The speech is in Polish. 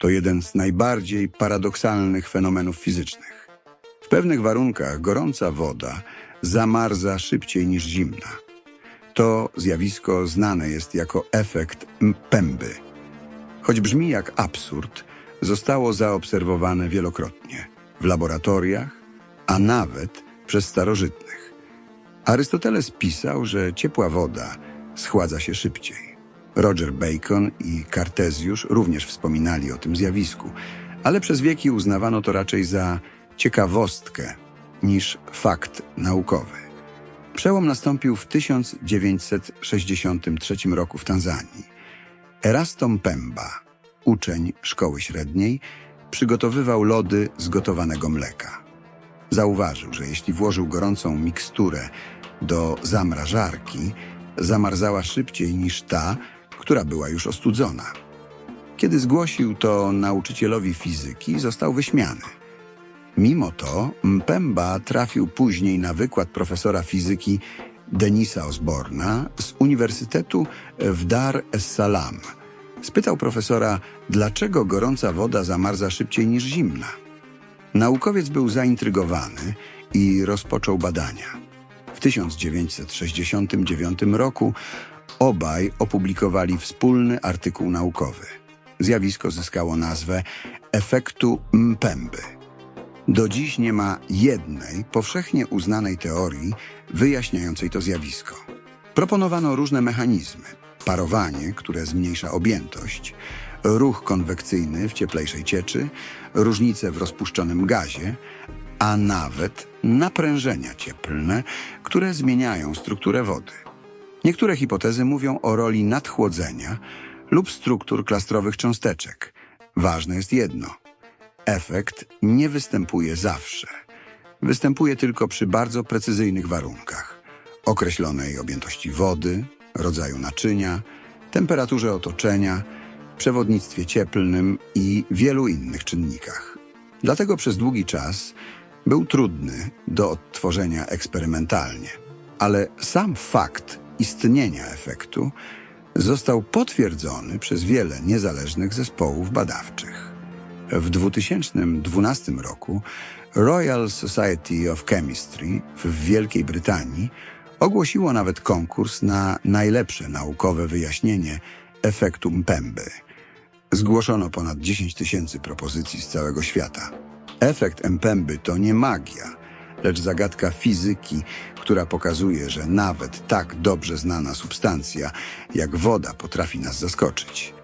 To jeden z najbardziej paradoksalnych fenomenów fizycznych. W pewnych warunkach gorąca woda zamarza szybciej niż zimna. To zjawisko znane jest jako efekt Mpemby. Choć brzmi jak absurd, zostało zaobserwowane wielokrotnie w laboratoriach, a nawet przez starożytnych. Arystoteles pisał, że ciepła woda schładza się szybciej. Roger Bacon i Kartezjusz również wspominali o tym zjawisku, ale przez wieki uznawano to raczej za ciekawostkę niż fakt naukowy. Przełom nastąpił w 1963 roku w Tanzanii. Erastom Pemba, uczeń szkoły średniej, przygotowywał lody z gotowanego mleka. Zauważył, że jeśli włożył gorącą miksturę do zamrażarki, zamarzała szybciej niż ta, która była już ostudzona. Kiedy zgłosił to nauczycielowi fizyki, został wyśmiany. Mimo to Mpemba trafił później na wykład profesora fizyki Denisa Osborna z Uniwersytetu w Dar es Salaam. Spytał profesora, dlaczego gorąca woda zamarza szybciej niż zimna. Naukowiec był zaintrygowany i rozpoczął badania. W 1969 roku obaj opublikowali wspólny artykuł naukowy. Zjawisko zyskało nazwę efektu Mpemby. Do dziś nie ma jednej powszechnie uznanej teorii wyjaśniającej to zjawisko. Proponowano różne mechanizmy: parowanie, które zmniejsza objętość, ruch konwekcyjny w cieplejszej cieczy, różnice w rozpuszczonym gazie, a nawet naprężenia cieplne, które zmieniają strukturę wody. Niektóre hipotezy mówią o roli nadchłodzenia lub struktur klastrowych cząsteczek. Ważne jest jedno: efekt nie występuje zawsze. Występuje tylko przy bardzo precyzyjnych warunkach określonej objętości wody, rodzaju naczynia, temperaturze otoczenia, przewodnictwie cieplnym i wielu innych czynnikach. Dlatego przez długi czas był trudny do odtworzenia eksperymentalnie, ale sam fakt istnienia efektu został potwierdzony przez wiele niezależnych zespołów badawczych. W 2012 roku Royal Society of Chemistry w Wielkiej Brytanii ogłosiło nawet konkurs na najlepsze naukowe wyjaśnienie efektu Mpemby. Zgłoszono ponad 10 tysięcy propozycji z całego świata. Efekt Mpemby to nie magia, lecz zagadka fizyki, która pokazuje, że nawet tak dobrze znana substancja jak woda potrafi nas zaskoczyć.